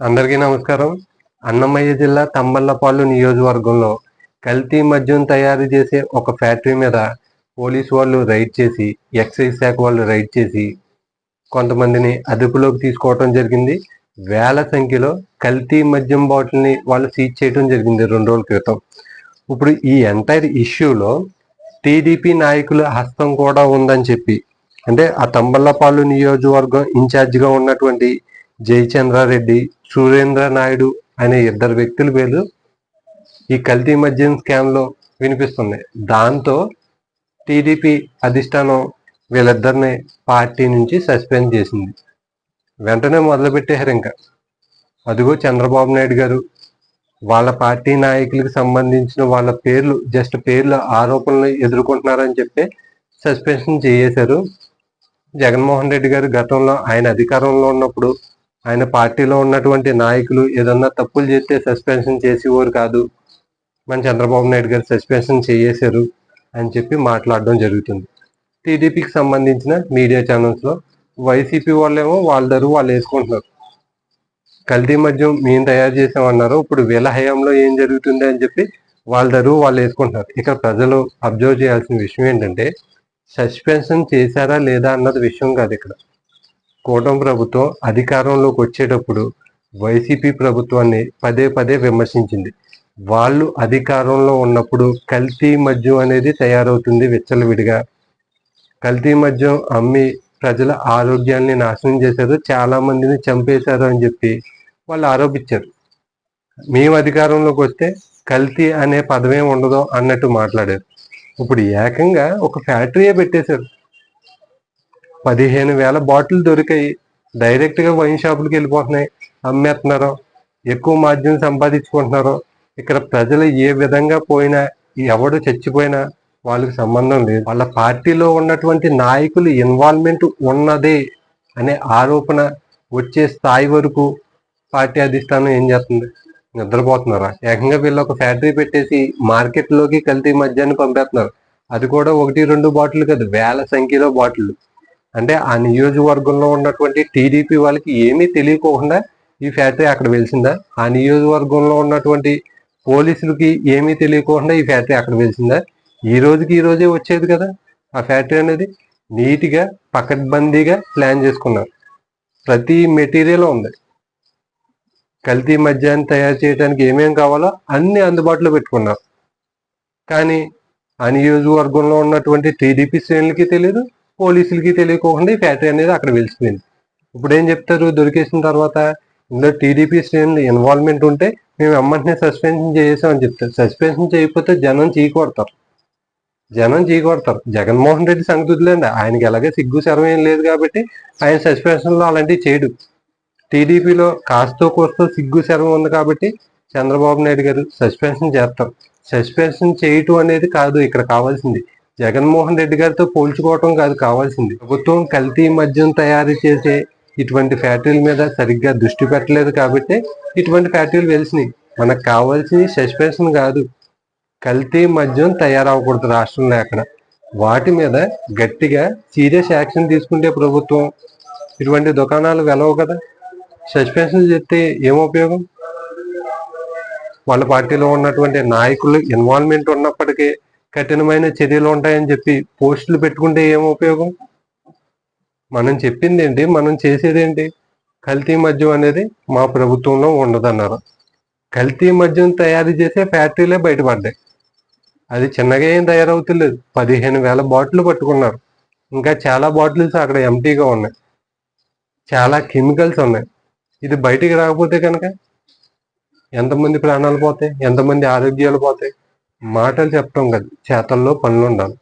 అందరికీ నమస్కారం. అన్నమయ్య జిల్లా తంబల్లపాడు నియోజకవర్గంలో కల్తీ మద్యం తయారు చేసే ఒక ఫ్యాక్టరీ మీద పోలీసు వాళ్ళు రైడ్ చేసి ఎక్సైజ్ శాఖ వాళ్ళు రైడ్ చేసి కొంతమందిని అదుపులోకి తీసుకోవడం జరిగింది. వేల సంఖ్యలో కల్తీ మద్యం బాటిల్ని వాళ్ళు సీజ్ చేయడం జరిగింది రెండు రోజుల క్రితం. ఇప్పుడు ఈ ఎంటైర్ ఇష్యూలో టీడీపీ నాయకుల హస్తం కూడా ఉందని చెప్పి అంటే ఆ తంబల్లపాడు నియోజకవర్గం ఇన్ఛార్జిగా ఉన్నటువంటి జయచంద్రారెడ్డి సురేంద్ర నాయుడు అనే ఇద్దరు వ్యక్తుల పేర్లు ఈ కల్తీ మద్యం స్కామ్లో వినిపిస్తుంది దాంతో టీడీపీ అధిష్టానం వీళ్ళిద్దరిని పార్టీ నుంచి సస్పెండ్ చేసింది. వెంటనే మొదలుపెట్టేశారు ఇంకా. అదిగో చంద్రబాబు నాయుడు గారు వాళ్ళ పార్టీ నాయకులకు సంబంధించిన వాళ్ళ పేర్లు జస్ట్ పేర్లు ఆరోపణలు ఎదుర్కొంటున్నారని చెప్పి సస్పెన్షన్ చేసేశారు. జగన్మోహన్ రెడ్డి గారు గతంలో ఆయన అధికారంలో ఉన్నప్పుడు ఆయన పార్టీలో ఉన్నటువంటి నాయకులు ఏదన్నా తప్పులు చేస్తే సస్పెన్షన్ చేసేవారు కాదు. మన చంద్రబాబు నాయుడు గారు సస్పెన్షన్ చేసేశారు అని చెప్పి మాట్లాడడం జరుగుతుంది. టీడీపీకి సంబంధించిన మీడియా ఛానల్స్లో వైసీపీ వాళ్ళేమో వాళ్ళ ధర వాళ్ళు వేసుకుంటున్నారు. కల్తీ మద్యం మేము తయారు చేసామన్నారు. ఇప్పుడు వీళ్ళ హయాంలో ఏం జరుగుతుంది అని చెప్పి వాళ్ళ ధర వాళ్ళు వేసుకుంటున్నారు. ఇక్కడ ప్రజలు అబ్జర్వ్ చేయాల్సిన విషయం ఏంటంటే సస్పెన్షన్ చేశారా లేదా అన్నది విషయం కాదు ఇక్కడ. కూటమి ప్రభుత్వం అధికారంలోకి వచ్చేటప్పుడు వైసీపీ ప్రభుత్వాన్ని పదే పదే విమర్శించింది. వాళ్ళు అధికారంలో ఉన్నప్పుడు కల్తీ మద్యం అనేది తయారవుతుంది విచ్చలవిడిగా. కల్తీ మద్యం అమ్మి ప్రజల ఆరోగ్యాన్ని నాశనం చేశారు చాలా మందిని చంపేశారు అని చెప్పి వాళ్ళు ఆరోపించారు. మేము అధికారంలోకి వస్తే కల్తీ అనే పదమే ఉండదు అన్నట్టు మాట్లాడారు. ఇప్పుడు ఏకంగా ఒక ఫ్యాక్టరీయే పెట్టేశారు. పదిహేను వేల బాటిల్ దొరికాయి. డైరెక్ట్గా వైన్ షాపులకి వెళ్ళిపోతున్నాయి. అమ్మేస్తున్నారు ఎక్కువ మార్జిన్ సంపాదించుకుంటున్నారు. ఇక్కడ ప్రజలు ఏ విధంగా పోయినా ఎవడు చచ్చిపోయినా వాళ్ళకి సంబంధం లేదు. వాళ్ళ పార్టీలో ఉన్నటువంటి నాయకులు ఇన్వాల్వ్మెంట్ ఉన్నదే అనే ఆరోపణ వచ్చే స్థాయి వరకు పార్టీ అధిష్టానం ఏం చేస్తుంది? నిద్రపోతున్నారా? ఏకంగా వీళ్ళు ఒక ఫ్యాక్టరీ పెట్టేసి మార్కెట్లోకి కలిసి కల్తీ మద్యాన్ని పంపేస్తున్నారు. అది కూడా ఒకటి రెండు బాటిల్ కాదు వేల సంఖ్యలో బాటిల్ అంటే ఆ నియోజకవర్గంలో ఉన్నటువంటి టీడీపీ వాళ్ళకి ఏమీ తెలియకోకుండా ఈ ఫ్యాక్టరీ అక్కడ వెలిసిందా? ఆ నియోజకవర్గంలో ఉన్నటువంటి పోలీసులకి ఏమీ తెలియకుండా ఈ ఫ్యాక్టరీ అక్కడ వెలిసిందా? ఈ రోజుకి ఈ రోజే వచ్చేది కదా ఆ ఫ్యాక్టరీ అనేది. నీట్గా పకడ్బందీగా ప్లాన్ చేసుకున్నారు. ప్రతి మెటీరియల్ ఉంది. కల్తీ మద్యాన్ని తయారు చేయడానికి ఏమేం కావాలో అన్ని అందుబాటులో పెట్టుకున్నారు కానీ ఆ నియోజకవర్గంలో ఉన్నటువంటి టీడీపీ శ్రేణులకి తెలియదు పోలీసులకి తెలియకోకుండా ఈ ఫ్యాక్టరీ అనేది అక్కడ వెలిసిపోయింది. ఇప్పుడు ఏం చెప్తారు? దొరికేసిన తర్వాత ఇందులో టీడీపీ శ్రేణులు ఇన్వాల్వ్మెంట్ ఉంటే మేము వెంటనే సస్పెన్షన్ చేసామని చెప్తారు. సస్పెన్షన్ చేయకపోతే జనం చీకొడతారు. జనం చీకొడతారు. జగన్మోహన్ రెడ్డి సంగతి ఆయనకి ఎలాగే సిగ్గు శరం ఏం లేదు కాబట్టి ఆయన సస్పెన్షన్లో అలాంటివి చేయడు. టీడీపీలో కాస్తో కోస్తో సిగ్గు శరం ఉంది కాబట్టి చంద్రబాబు నాయుడు గారు సస్పెన్షన్ చేస్తారు. సస్పెన్షన్ చేయటం అనేది కాదు ఇక్కడ కావాల్సింది. జగన్మోహన్ రెడ్డి గారితో పోల్చుకోవటం కాదు కావాల్సింది. ప్రభుత్వం కల్తీ మద్యం తయారు చేసే ఇటువంటి ఫ్యాక్టరీల మీద సరిగ్గా దృష్టి పెట్టలేదు కాబట్టి ఇటువంటి ఫ్యాక్టరీలు వెలిసినాయి. మనకు కావాల్సింది సస్పెన్షన్ కాదు. కల్తీ మద్యం తయారవ్వకూడదు రాష్ట్రంలో అక్కడ వాటి మీద గట్టిగా సీరియస్ యాక్షన్ తీసుకుంటే ప్రభుత్వం ఇటువంటి దుకాణాలు వెలవు కదా. సస్పెన్షన్ చెప్తే ఏం ఉపయోగం? వాళ్ళ పార్టీలో ఉన్నటువంటి నాయకులు ఇన్వాల్వ్మెంట్ ఉన్నప్పటికీ కఠినమైన చర్యలు ఉంటాయని చెప్పి పోస్టులు పెట్టుకుంటే ఏం ఉపయోగం? మనం చెప్పింది ఏంటి మనం చేసేది ఏంటి కల్తీ మద్యం అనేది మా ప్రభుత్వంలో ఉండదన్నారు. కల్తీ మద్యం తయారు చేసే ఫ్యాక్టరీలే బయటపడ్డాయి. అది చిన్నగా ఏం తయారవుతలేదు. పదిహేను వేల బాటిల్ పట్టుకున్నారు. ఇంకా చాలా బాటిల్స్ అక్కడ ఎంటీగా ఉన్నాయి. చాలా కెమికల్స్ ఉన్నాయి. ఇది బయటికి రాకపోతే కనుక ఎంతమంది ప్రాణాలు పోతాయి? ఎంతమంది ఆరోగ్యాలు పోతాయి? మాటలు చెప్పడం కాదు చేతల్లో పనులు ఉండాలి.